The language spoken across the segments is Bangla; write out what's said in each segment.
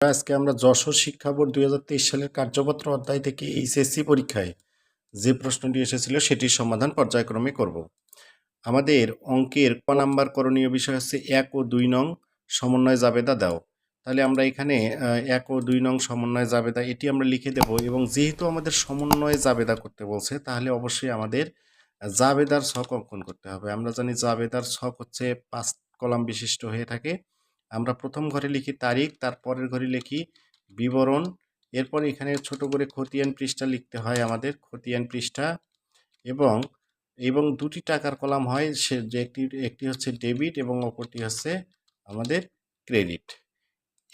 আজকে আমরা যশোর শিক্ষা বোর্ড দুই হাজার তেইশ সালের কার্যপত্র অধ্যায় থেকে এইচএসসি পরীক্ষায় যে প্রশ্নটি এসেছিল সেটির সমাধান পর্যায়ক্রমে করব। আমাদের অঙ্কের ক নাম্বার করণীয় বিষয় হচ্ছে এক ও দুই নং সমন্বয় জাবেদা দাও। তাহলে আমরা এখানে এক ও দুই নং সমন্বয় জাবেদা এটি আমরা লিখে দেব এবং যেহেতু আমাদের সমন্বয় জাবেদা করতে বলছে, তাহলে অবশ্যই আমাদের জাবেদার ছক অঙ্কন করতে হবে। আমরা জানি জাবেদার ছক হচ্ছে পাঁচ কলাম বিশিষ্ট হয়ে থাকে। আমরা প্রথম ঘরে লিখি তারিখ তার পরের ঘরে লিখি বিবরণ। এরপর এখানে ছোট করে খতিয়ান পৃষ্ঠা লিখতে হয় আমাদের, খতিয়ান পৃষ্ঠা। এবং এবং দুটি টাকার কলাম হয় সে যে একটি একটি হচ্ছে ডেবিট এবং অপরটি হচ্ছে আমাদের ক্রেডিট।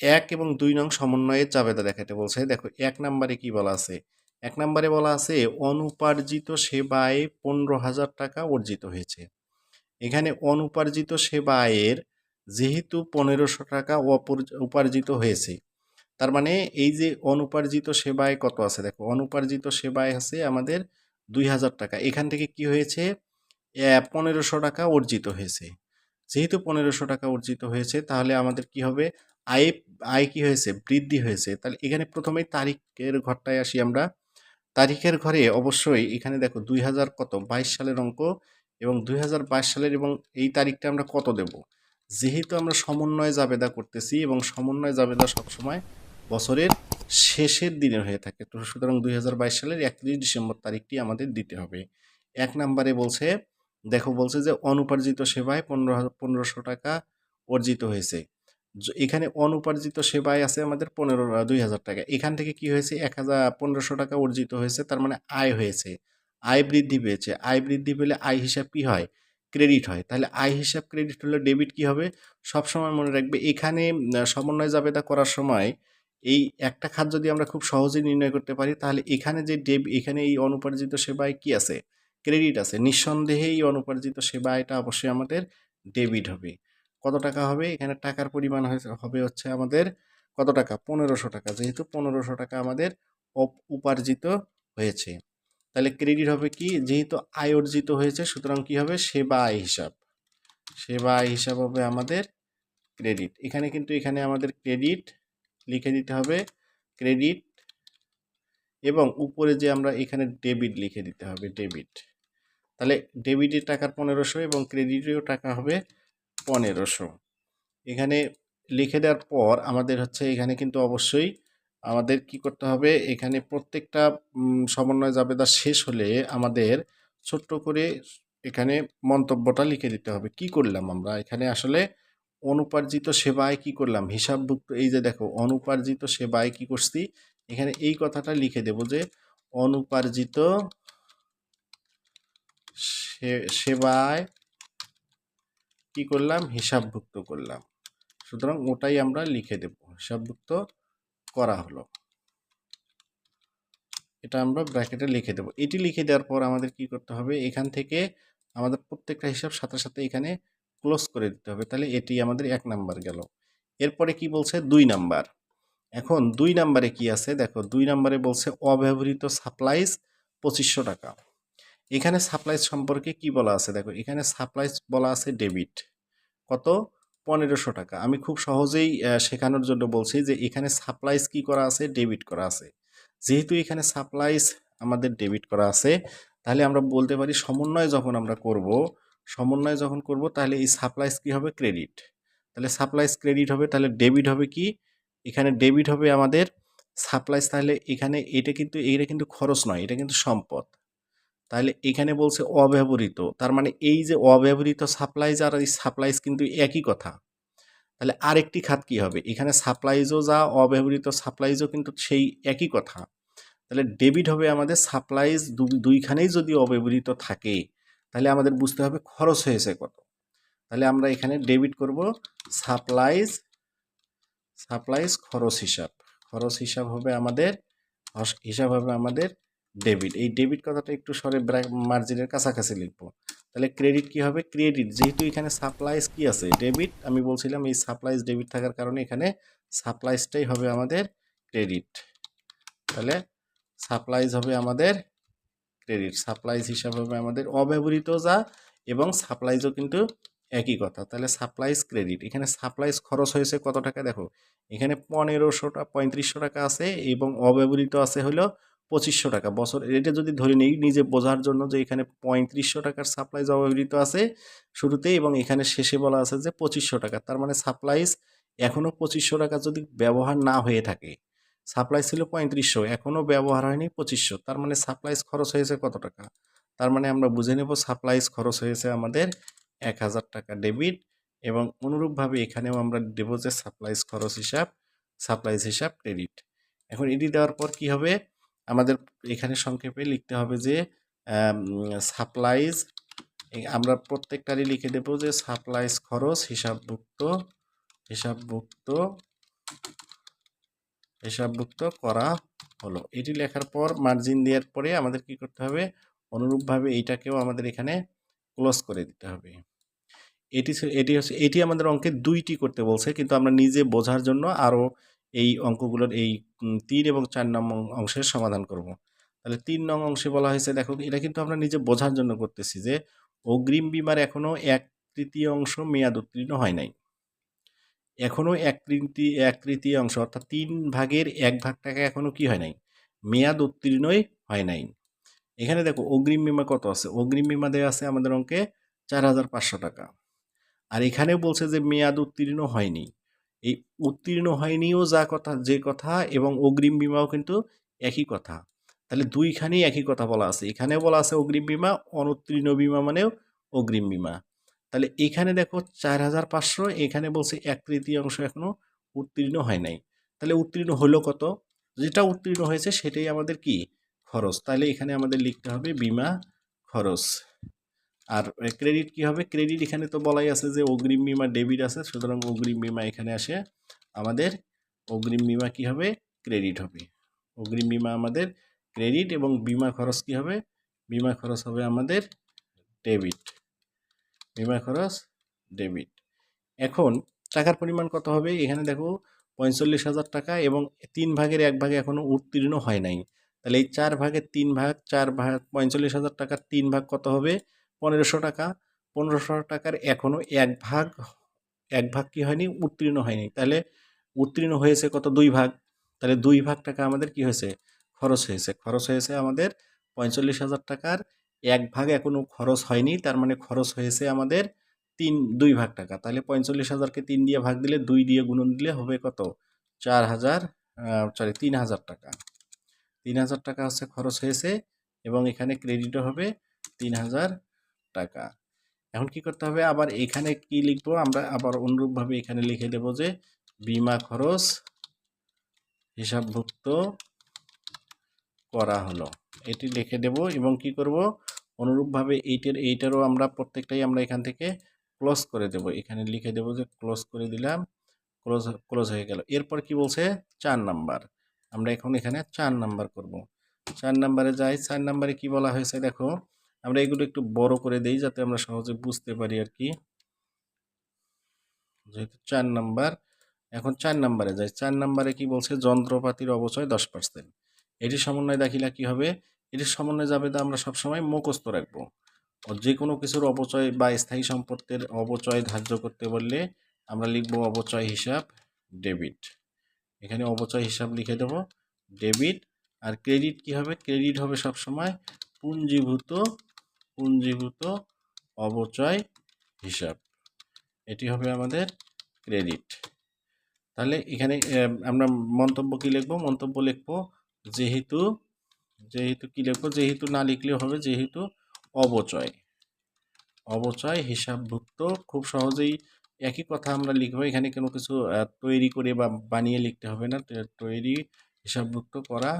এক এবং দুই নং সমন্বয়ের জাবেদা দেখাতে বলছে। দেখো, এক নম্বরে কি বলা আছে? এক নম্বরে বলা আছে, অনুপার্জিত সেবায় পনেরো হাজার টাকা অর্জিত হয়েছে। এখানে অনুপার্জিত সেবায়ের যেহেতু পনেরোশো টাকা উপার্জিত হয়েছে। তার মানে এই যে অনুপার্জিত সেবায় কত আছে? দেখো, অনুপার্জিত সেবায় আছে আমাদের দুই হাজার টাকা। এখান থেকে কি হয়েছে? পনেরোশো টাকা অর্জিত হয়েছে। যেহেতু পনেরোশো টাকা অর্জিত হয়েছে, তাহলে আমাদের কি হবে? আয় আয় কি হয়েছে? বৃদ্ধি হয়েছে। তাহলে এখানে প্রথমেই তারিখের ঘরটায় আসি আমরা। তারিখের ঘরে অবশ্যই এখানে দেখো দুই হাজার কত? বাইশ সালের অঙ্ক এবং দুই হাজার বাইশ সালের এবং এই তারিখটা আমরা কত দেব? যেহেতু আমরা সমন্বয় জাবেদা করতেছি এবং সমন্বয় জাবেদা সবসময় বছরের শেষের দিনে হয়ে থাকে। তো সুতরাং দুই হাজার বাইশ সালের একত্রিশ ডিসেম্বর তারিখটি আমাদের দিতে হবে। এক নম্বরে বলছে, দেখো বলছে যে অনুপার্জিত সেবায় পনেরো পনেরোশো টাকা অর্জিত হয়েছে। এখানে অনুপার্জিত সেবায় আছে আমাদের পনেরো দুই হাজার টাকা। এখান থেকে কি হয়েছে? এক হাজার পনেরোশো টাকা অর্জিত হয়েছে, তার মানে আয় হয়েছে। আয় বৃদ্ধি পেয়েছে। আয় বৃদ্ধি পেলে আয় হিসাব কী হয়? ক্রেডিট হয়। তাহলে আয় হিসাব ক্রেডিট হলে ডেবিট কি হবে? সব সময় মনে রাখবে, এখানে সমন্বয় জাবেদা করার সময় এই একটা খাত যদি আমরা খুব সহজেই নির্ণয় করতে পারি, তাহলে এখানে যে ডেব এখানে এই অনুপার্জিত সেবায় কি আছে? ক্রেডিট আছে। নিঃসন্দেহে এই অনুপার্জিত সেবা এটা অবশ্যই আমাদের ডেবিট হবে। কত টাকা হবে? এখানে টাকার পরিমাণ হবে হচ্ছে আমাদের কত টাকা? পনেরোশো টাকা। যেহেতু পনেরোশো টাকা আমাদের উপার্জিত হয়েছে। তাহলে ক্রেডিট হবে কি? যেহেতু আয় অর্জিত হয়েছে, সুতরাং কি হবে? সেবা আয় হিসাব। সেবা আয় হিসাব হবে আমাদের ক্রেডিট এখানে কিন্তু এখানে আমাদের ক্রেডিট লিখে দিতে হবে ক্রেডিট এবং উপরে যে আমরা এখানে ডেবিট লিখে দিতে হবে ডেবিট তাহলে ডেবিটের টাকার পনেরোশো এবং ক্রেডিটেরও টাকা হবে পনেরোশো। এখানে লিখে দেওয়ার পর আমাদের হচ্ছে এখানে কিন্তু অবশ্যই আমাদের কি করতে হবে? এখানে প্রত্যেকটা সমন্বয় জাবেদা শেষ হলে আমাদের ছোট্ট করে এখানে মন্তব্যটা লিখে দিতে হবে। কি করলাম আমরা? এখানে আসলে অনুপার্জিত সেবায় কি করলাম? হিসাবভুক্ত, এই যে দেখো, অনুপার্জিত সেবায় কি করছি? এখানে এই কথাটা লিখে দেব যে অনুপার্জিত সেবায় কি করলাম? হিসাবভুক্ত করলাম। সুতরাং ওটাই আমরা লিখে দেব। হিসাবভুক্ত করা হলো। এটা আমরা ব্র্যাকেটে লিখে দেব। এটি লিখে দেওয়ার পর আমাদের কি করতে হবে? এখান থেকে আমাদের প্রত্যেকটা হিসাব সাথে সাথে এখানে ক্লোজ করে দিতে হবে। তাহলে এটি আমাদের এক নাম্বার গেল। এরপরে কি বলছে? দুই নাম্বার এখন দুই নাম্বারে কি আছে? দেখো, দুই নাম্বারে বলছে অব্যবহৃত সাপ্লাইজ পঁচিশশো টাকা। এখানে সাপ্লাইজ সম্পর্কে কি বলা আছে? দেখো, এখানে সাপ্লাইজ বলা আছে ডেবিট কত? পনেরোশো টাকা। আমি খুব সহজেই শেখানোর জন্য বলছি যে এখানে সাপ্লাইজ কি করা আছে? ডেবিট করা আছে। যেহেতু এখানে সাপ্লাইজ আমাদের ডেবিট করা আছে, তাহলে আমরা বলতে পারি সমন্বয় যখন আমরা করব, সমন্বয় যখন করব, তাহলে এই সাপ্লাইজ কি হবে? ক্রেডিট তাহলে সাপ্লাইজ ক্রেডিট হবে, তাহলে ডেবিট হবে কি? এখানে ডেবিট হবে আমাদের সাপ্লাইজ তাহলে এখানে এটা কিন্তু এটা কিন্তু খরচ নয়, এটা কিন্তু সম্পদ। তাহলে এখানে বলছে অব্যবহৃত। তার মানে এই যে অব্যবহৃত সাপ্লাইজ আর এই সাপ্লাইজ কিন্তু একই কথা। তাহলে আরেকটি খাত কি হবে? এখানে সাপ্লাইজও যা, অব্যবহৃত সাপ্লাইজও কিন্তু সেই একই কথা। তাহলে ডেবিট হবে আমাদের সাপ্লাইজ দুইখানেই যদি অব্যবহৃত থাকে তাহলে আমাদের বুঝতে হবে খরচ হয়েছে কত। তাহলে আমরা এখানে ডেবিট করব সাপ্লাইজ সাপ্লাইজ খরচ হিসাব। খরচ হিসাব হবে আমাদের হস- হিসাব হবে আমাদের ডেবিট। এই ডেবিট কথাটা একটু সরে মার্জিনের কাছাকাছি লিখব। তাহলে ক্রেডিট কি হবে? ক্রেডিট যেহেতু এখানে সাপ্লাইজ কি আছে? ডেবিট আমি বলছিলাম এই সাপ্লাইজ ডেবিট থাকার কারণে এখানে সাপ্লাইজটাই হবে আমাদের ক্রেডিট তাহলে সাপ্লাইজ হবে আমাদের ক্রেডিট সাপ্লাইজ হিসাবে হবে আমাদের অব্যবহৃত যা এবং সাপ্লাইজও কিন্তু একই কথা। তাহলে সাপ্লাইজ ক্রেডিট এখানে সাপ্লাইজ খরচ হয়েছে কত টাকা? দেখো, এখানে পনেরোশোটা পঁয়ত্রিশশো টাকা আছে এবং অব্যবহৃত আছে হলো পঁচিশশো টাকা। বছর, এটা যদি ধরে নিই, নিজে বোঝার জন্য যে এখানে পঁয়ত্রিশশো টাকার সাপ্লাইজ অব্যবহৃত আছে শুরুতে এবং এখানে শেষে বলা আছে যে পঁচিশশো টাকা। তার মানে সাপ্লাইজ এখনও পঁচিশশো টাকা যদি ব্যবহার না হয়ে থাকে সাপ্লাই ছিল পঁয়ত্রিশশো এখনও ব্যবহার হয়নি পঁচিশশো। তার মানে সাপ্লাইজ খরচ হয়েছে কত টাকা? তার মানে আমরা বুঝে নেব সাপ্লাইজ খরচ হয়েছে আমাদের এক হাজার টাকা ডেবিট এবং অনুরূপভাবে এখানেও আমরা দেব যে সাপ্লাইজ খরচ হিসাব সাপ্লাইজ হিসাব ক্রেডিট এখন এটি দেওয়ার পর কি হবে? আমাদের এখানে সংক্ষেপে লিখতে হবে যে সাপ্লাইজ আমরা প্রত্যেকটারই লিখে দেব যে সাপ্লাইজ খরচ, হিসাবভুক্ত হিসাবভুক্ত হিসাবভুক্ত করা হলো। এটি লেখার পর মার্জিন দেওয়ার পরে আমাদের কি করতে হবে? অনুরূপভাবে এইটাকেও আমাদের এখানে ক্লোজ করে দিতে হবে। এটি এটি হচ্ছে, এটি আমাদের অঙ্কে দুইটি করতে বলছে, কিন্তু আমরা নিজে বোঝার জন্য আরও এই অঙ্কগুলোর এই তিন এবং চার নং অংশের সমাধান করব। তাহলে তিন নং অংশে বলা হয়েছে, দেখো, এটা কিন্তু আমরা নিজে বোঝার জন্য করতেছি যে অগ্রিম বিমার এখনও এক তৃতীয় অংশ মেয়াদ উত্তীর্ণ হয় নাই। এখনও এক তৃতীয় এক তৃতীয় অংশ অর্থাৎ তিন ভাগের এক ভাগ টাকা এখনও কি হয় নাই? মেয়াদ উত্তীর্ণই হয় নাই। এখানে দেখো, অগ্রিম বিমা কত আছে? অগ্রিম বিমা দেওয়া আছে আমাদের অঙ্কে চার হাজার পাঁচশো টাকা। আর এখানেও বলছে যে মেয়াদ উত্তীর্ণ হয়নি। এই উত্তীর্ণ হয়নিও যা কথা, যে কথা এবং অগ্রিম বিমাও কিন্তু একই কথা। তাহলে দুইখানেই একই কথা বলা আছে। এখানেও বলা আছে অগ্রিম বিমা, অনুত্তীর্ণ বিমা মানেও অগ্রিম বিমা। তাহলে এখানে দেখো চার হাজার পাঁচশো, এখানে বলছে এক তৃতীয়াংশ এখনও উত্তীর্ণ হয় নাই। তাহলে উত্তীর্ণ হলো কত? যেটা উত্তীর্ণ হয়েছে সেটাই আমাদের কি? খরচ। তাহলে এখানে আমাদের লিখতে হবে বিমা খরচ। আর ক্রেডিট কি হবে? ক্রেডিট এখানে তো বলাই আছে যে অগ্রিম বিমা ডেবিট আছে, সুতরাং অগ্রিম বিমা এখানে আসে। আমাদের অগ্রিম বিমা কি হবে? ক্রেডিট হবে। অগ্রিম বিমা আমাদের ক্রেডিট এবং বিমা খরচ কি হবে? বিমা খরচ হবে আমাদের ডেবিট বিমা খরচ ডেবিট এখন টাকার পরিমাণ কত হবে? এখানে দেখো পঁয়তাল্লিশ হাজার টাকা এবং তিন ভাগের এক ভাগে এখনও উত্তীর্ণ হয় নাই। তাহলে এই চার ভাগের তিন ভাগ, চার ভাগ, পঁয়তাল্লিশ হাজার টাকার তিন ভাগ কত হবে? পনেরোশো টাকা, পনেরোশো টাকার এখনও এক ভাগ এক ভাগ কি হয়নি? উত্তীর্ণ হয়নি। তাহলে উত্তীর্ণ হয়েছে কত? দুই ভাগ। তাহলে দুই ভাগ টাকা আমাদের কি হয়েছে? খরচ হয়েছে। খরচ হয়েছে আমাদের পঁয়তাল্লিশ হাজার টাকার এক ভাগ এখনও খরচ হয়নি। তার মানে খরচ হয়েছে আমাদের তিন, দুই ভাগ টাকা। তাহলে পঁয়তাল্লিশ হাজারকে তিন দিয়ে ভাগ দিলে দুই দিয়ে গুণন দিলে হবে কত? চার হাজার সরি তিন হাজার টাকা। তিন হাজার টাকা হচ্ছে খরচ হয়েছে এবং এখানে ক্রেডিটও হবে তিন হাজার টাকা। এখন কি করতে হবে? আবার এখানে কি লিখব? আমরা আবার অনুরূপভাবে এখানে লিখে দেব যে, বিমা খরচ হিসাবভুক্ত করা হলো। এটি লিখে দেব এবং কি করব? অনুরূপভাবে এইটার, এইটারও আমরা প্রত্যেকটাই আমরা এখান থেকে ক্লোজ করে দেব। এখানে লিখে দেব যে, ক্লোজ করে দিলাম, ক্লোজ ক্লোজ হয়ে গেল। এরপর কি বলছে? চার নাম্বার। আমরা এখন এখানে চার নাম্বার করব। চার নাম্বারে যাই, চার নাম্বারে কি বলা হয়েছে দেখো? আমরা এগুলো একটু বড় করে দেই যাতে আমরা সহজে বুঝতে পারি আর কি। যেহেতু চার নাম্বার, এখন চার নাম্বারে যাই। চার নাম্বারে কি বলছে? যন্ত্রপাতির অবচয় দশ পার্সেন্ট এটি সমন্বয় দাখিলা কি হবে? এটির সমন্বয় যাবে তো আমরা সবসময় মুখস্থ রাখব। যে কোনো কিছুর অপচয় বা স্থায়ী সম্পত্তির অপচয় ধার্য করতে বললে আমরা লিখব অপচয় হিসাব, ডেবিট। এখানে অপচয় হিসাব লিখে দেব, ডেবিট। আর ক্রেডিট কি হবে? ক্রেডিট হবে সবসময় পুঞ্জীভূত পুঞ্জীভূত অবচয় হিসাব। এটি হবে আমাদের ক্রেডিট তাহলে এখানে আমরা মন্তব্য কি লিখব? মন্তব্য লিখব যেহেতু যেহেতু কি লিখব? যেহেতু না লিখলেও হবে, যেহেতু অবচয় অবচয় হিসাবভুক্ত খুব সহজেই একই কথা আমরা লিখব। এখানে কোনো কিছু তৈরি করে বা বানিয়ে লিখতে হবে না। তৈরি হিসাবভুক্ত করা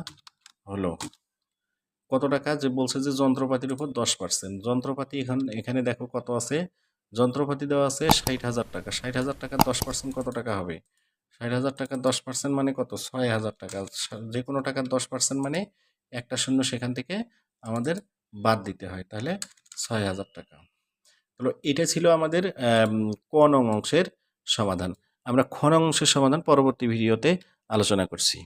হলো। কত টাকা? যে বলছে যে যন্ত্রপাতির উপর দশ পার্সেন্ট যন্ত্রপাতি এখান এখানে দেখো কত আছে? যন্ত্রপাতি দেওয়া আছে ষাট হাজার টাকা। ষাট হাজার টাকার দশ পার্সেন্ট কত টাকা হবে? ষাট হাজার টাকার দশ পার্সেন্ট মানে কত? ছয় হাজার টাকা। যে কোনো টাকার দশ পার্সেন্ট মানে একটা শূন্য সেখান থেকে আমাদের বাদ দিতে হয়। তাহলে ছয় হাজার টাকা। তাহলে এটা ছিল আমাদের আম, ক নং অংশের সমাধান। আমরা খ অংশের সমাধান পরবর্তী ভিডিওতে আলোচনা করছি।